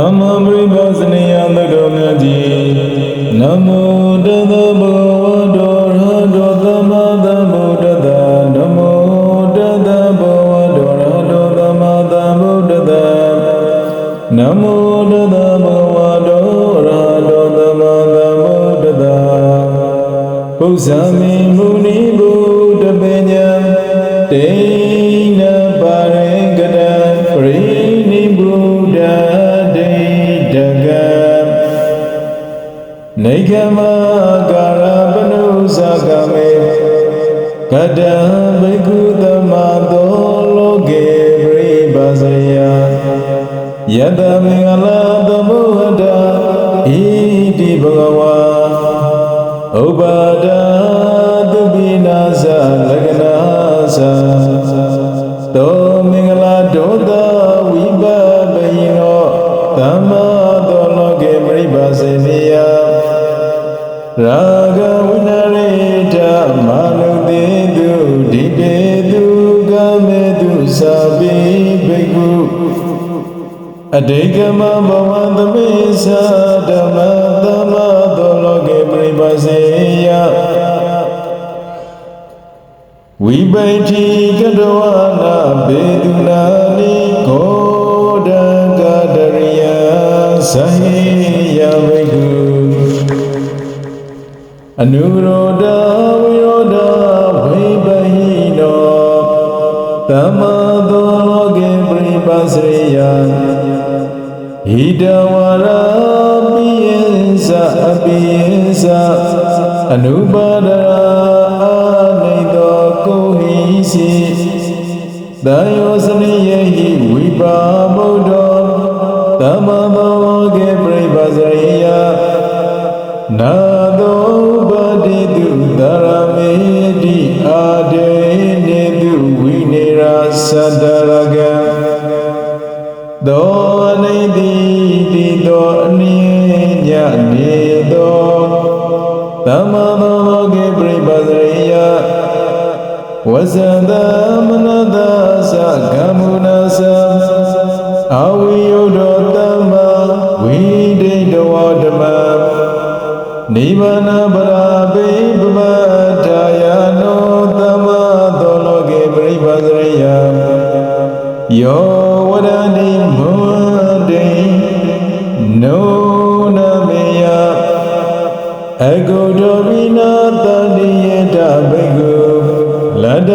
သမ္မာပရိပါစနေယသတော်မြတ်ကြီးနမောတသဗုဒ္ဓောရဟတောသမ္မာသမ္ဗုဒ္ဓတ္တနမောတသဗုဒ္ဓောရဟတောသမ္မာသမ္ဗုဒ္ဓတ္တနမောတသဗုဒ္ဓောရဟတောသမ္မာသမ္ဗုဒ္ဓတ္တပုဇာမိမုနိဗု နေကမကာရပနုဇကမေကတံဘိက္ခုသမသောလောကေပရိပါစယယတမင်္ဂလာသမုဟတဣတိဘဂဝါဥပါဒသုပိနာသလက္ခဏာသတောမင်္ဂလာဒောတဝိပပယိနောသမ္မာသောလောကေပရိပါစေနိယ ရာဂဝိနရိတမာနုတေတုဒီပေတုကမေတုသာပိဘိက္ခုအတေကမဘဝသမိသဓမ္မသမ္မာသောလောကေပရိပါစေယဝိပိတိကတဝနာဘေဒုနာနိကောဒံကတရိယသဟိယဝိကု အနုရောဓဝိရောဓဝိပဟိနောသမ္မာသောလောကေပရိပါစရိယဟိတဝရပိယံသအပိယံသအနုပါဒရာအာနိတောကိုဟိစီတယောစနိယဟိဝိပါမုဒ္ဓောသမ္မာသောလောကေပရိပါစရိယနာ ရာသတ္တရကံသောအနိတိတိသောအနိညနေသောသမ္မာသောလောကေပရိပါစရိယဝဇန္တမနတသကမ္မုနာသအဝိယုဒ္ဓသမ္မာဝိဒိတဝဓမ္မနိဗ္ဗာန ယောဝရဏိမွန်တိနောနမေယအကုဒိဝိနာတတိယတဘိက္ခုလတ္တ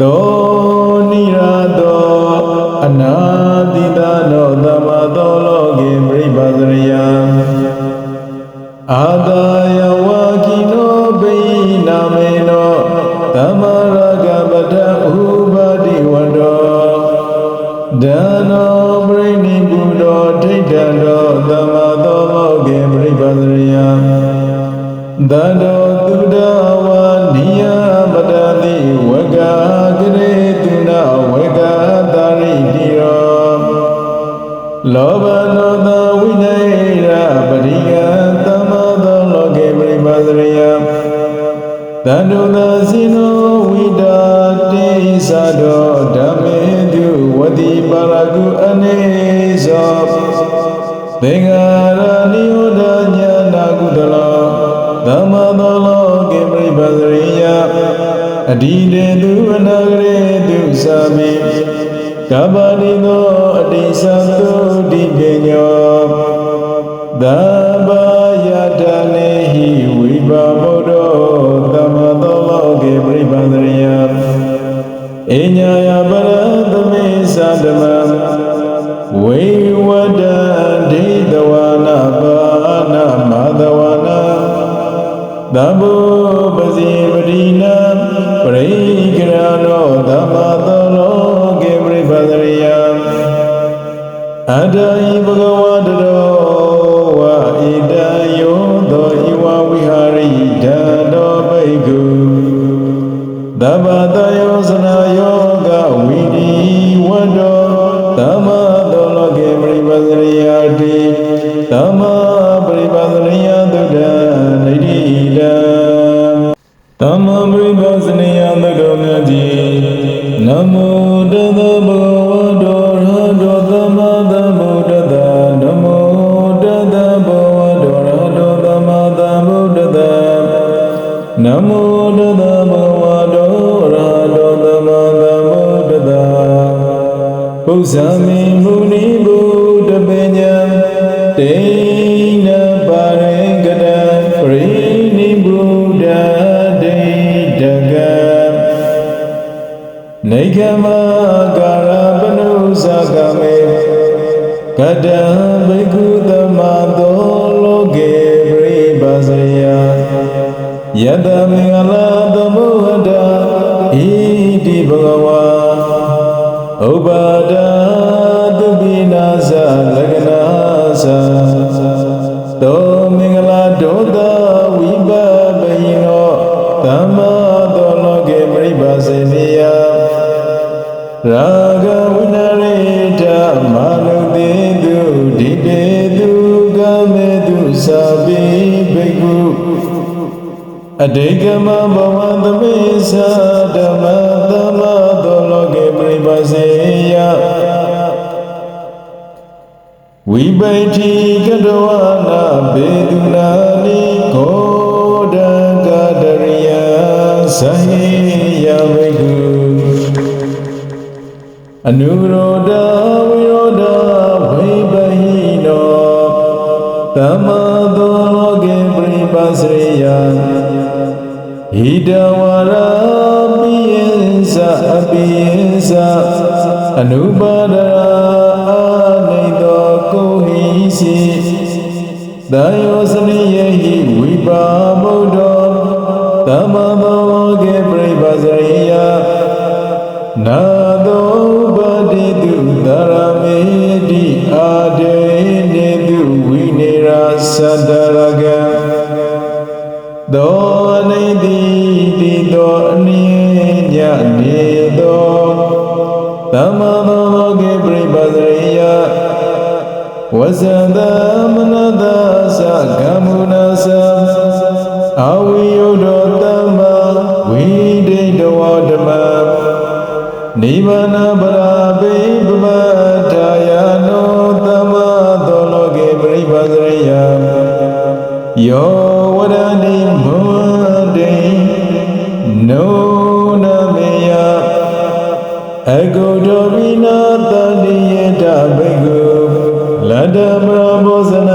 သော တန္တုသစီနောဝိတာတိသတောဓမ္မေတုဝတိပါရကုအနေဇောသင်္ဃာရဏိယောဒညာနာကုတလောသမ္မာသောလောကေပရိပါစရိယအဒီတေသူအနာဂရေသူသာမိကပ္ပတိသောအတိသသုတိပညောသ အညာယပရသမေသတ္တမဝေဝဒဒိတဝနာပါဏမသဝနာသဘောပစီပရိနာပရိကရနောသမ္မာသလောကေပရိပသရိယအတ္တိဘဂဝတရောဝဣတ နမောတသဗ္ဗဝတ္တောရဟတောသမ္မာသမ္ဗုဒ္ဓတ္တပုဇာမိမုနိဗုဒ္ဓပညာတေနပါရေကတံပရိနိဗ္ဗုဒ္ဓဒိဋ္ဌကံနေကမကာရပနုဇကမေကတံဘိက္ခုသမသော ယတမင်္ဂလာသမုဟတဣတိဘဂဝါဥပါဒ အတေကမဘဝသမိသဓမ္မသမသောလောကေပရိပါစေယဝိပိတိကတဝနာဘေဒုနာနိကောဒံကတရိယသဟိယဝိက္ခုအနုရော ဣဒဝရပိယံသအပိယံသအနုပါဒရာအာနိတောကိုဟိစီတယောစနိယဟိဝိပါဗုဒ္ဓောသမ္မာသောလောကေပရိပါစေယနာသောပတိတုသရမေတိအာဒေနေတုဝိနေရာသတ္တရကံသောနေတိတိ သောအနိညနေသောသမ္မာသောလောကေပရိပါစရိယဝဇန္တမနတသကမ္မုနာသအဝိယုဒ္ဓသမ္မာဝိဒိတဝဓမ္မနိဗ္ဗာနပရာဘိဗမထာယနောသမ္မာသောလောကေပရိပါစရိယယော လတ္တမရမောဇန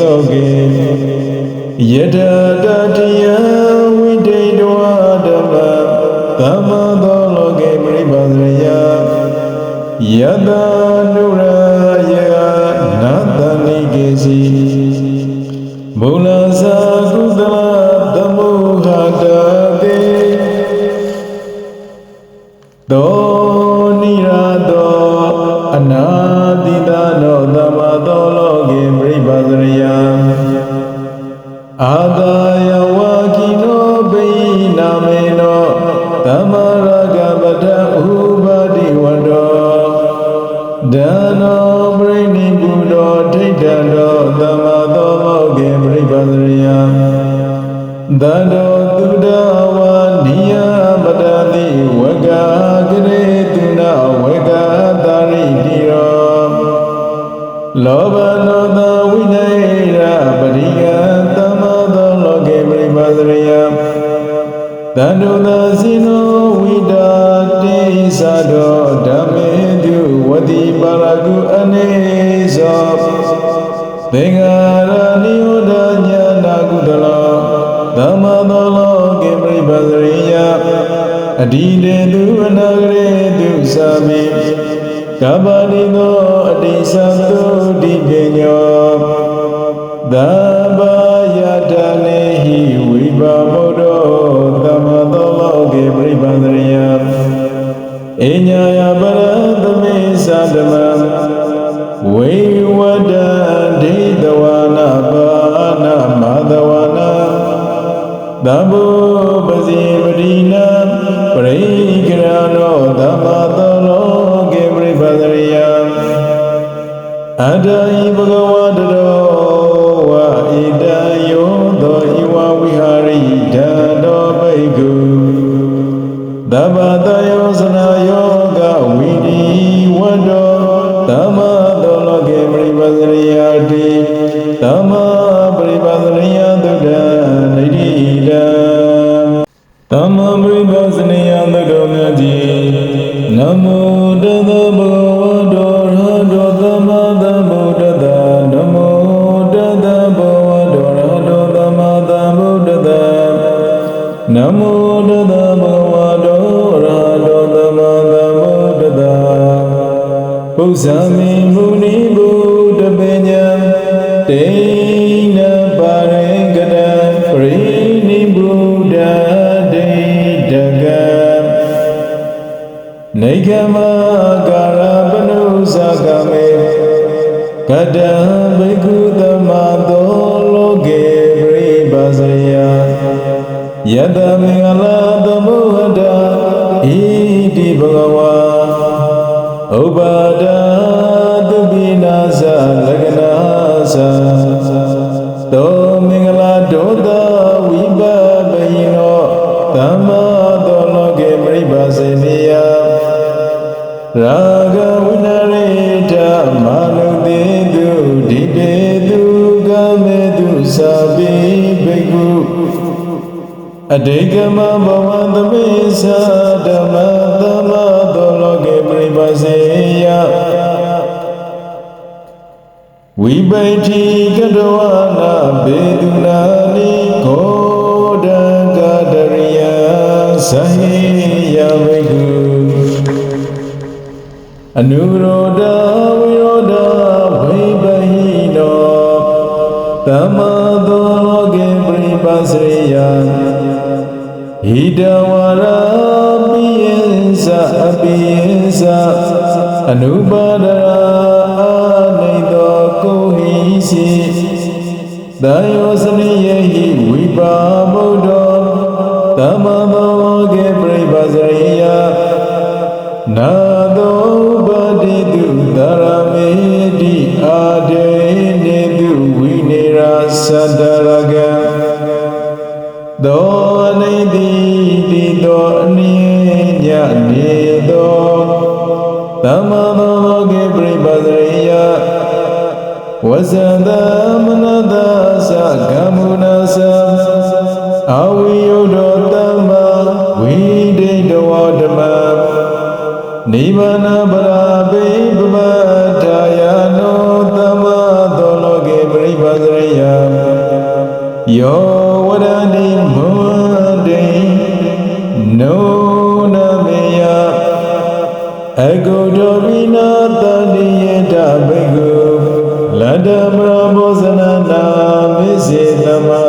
လောကေယတတတိယဝိဒိတဝဓမ္မသမ္မာသောလောကေပရိပါစရိယယတ ယဝကိနောဘိနာမေနောသမ္မာရကပတဥပါတိဝတ္တောဒါနောပရိနိဗ္ဗုတောထိဋ္ဌံတောသမ္မာသောမောကေပရိပါစရိယသန္တောသုဒ္ဓဝါနိယပတတိဝကကရေတုနာဝကတာရိတိရောလောဘ တန္တုသစီနောဝိတာတိသတောဓမ္မေတုဝတိပါရကုအနေသောသင်္ဃာရဏိယောဒညာနာကုတလောသမ္မာသောလောကေပရိပသရိယအဒီတေသူအနာဂရေသူသာမိကပ္ပတိသောအတိသသုတိပညောသဗ္ဗယတနေဟိဝိပါမု အညာယပရသမေသဓမ္မဝေဝဒဒိတဝနာပါဏမသဝနာသဗ္ဗောပစီပရိနာပရိကရနောသမ္မာသောလောကေပရိပသရိယအတ္တဤ သသောမင်္ဂလာဒောတဝိပပယိနောသမ္မာသောလောကေပရိပါစေနိယရာဂဝိနရေတမာနုတေတုဒီတေတုကမေတုသာပိဘိက္ခုအတေကမဘဝသမေသဓမ္မသမသောလောကေပရိပါစေယဝိပိတိကတဝနာ ဘေတုနာနိကောဒံကတရိယသဟိယဘိက္ခုအနုရောဓဝိရောဓဝိပဟိနောသမ္မာသောလောကေပရိပါစရိယဟိတဝရပိယံသအပိယံသအနုပါဒရာအာနိတောကိုဟိစီ တယောစနိယဟိဝိပါမုဒ္ဒောသမ္မာသောလောကေပရိပါစရိယနာ နိဗ္ဗာန်ပရာဘိဗမထာယနောသမ္မာသောလောကေပရိပါဇရိယယောဝရဏိမွန်တေနောနမေယအကုတဝိနာတတိယတဘိက္ခုလတ္တမရဘောဇနနာမိစေသမ္မာ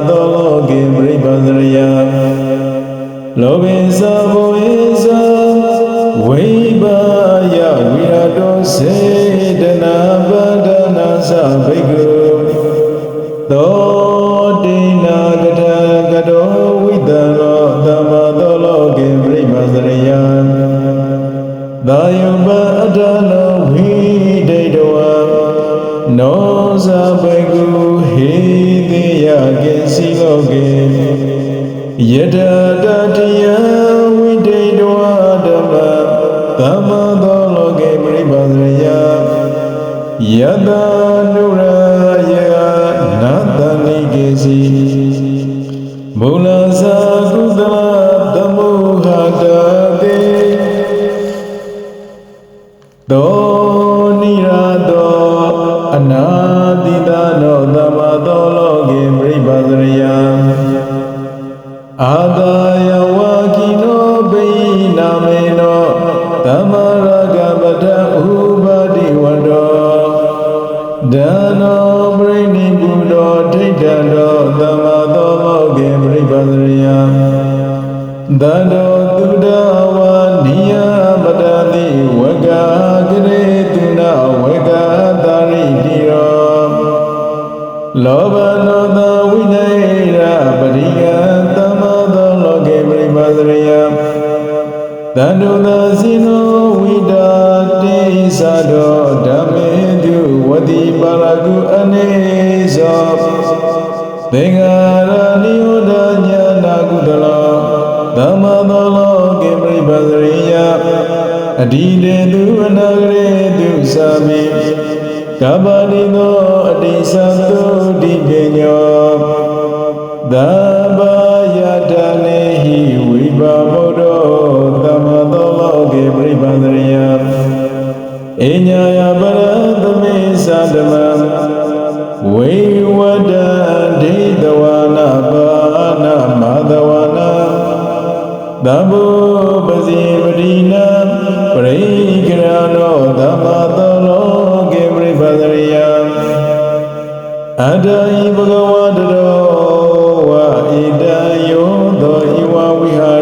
ဋ္ဌတောသမသောမောကေပရိပဒရိယသန္တောတုဒဝနိယပတတိဝကကရေတုနာဝကတာရိတိရောလောဘနောသဝိနေရပရိယသမသောလောကေပရိပါစရိယတန္တုသစိနောဝိဒာတိသတောဓမ္မေတုဝတိပါရကုအနေဇော သင်္ဃာရဏိယောဒညာနာကုတလောသမသောလောကေပရိပါစရိယအဒီတေသူအနာဂရေတုသာမိကပ္ပတိသောအတိသသုတိပညောသဗ္ဗယတနေဟိဝိပါမုဒ္ဒောသမသောလောကေပရိပန္တရိယအညာယပရသမေသတမံဝေ သဗ္ဗပစီပရိနာပရိကရနောသမ္မာသောလောကေပရိပဒရိယအတ္တဤဘဂဝတတောဝဣတယောသောဤဝဝိဟာ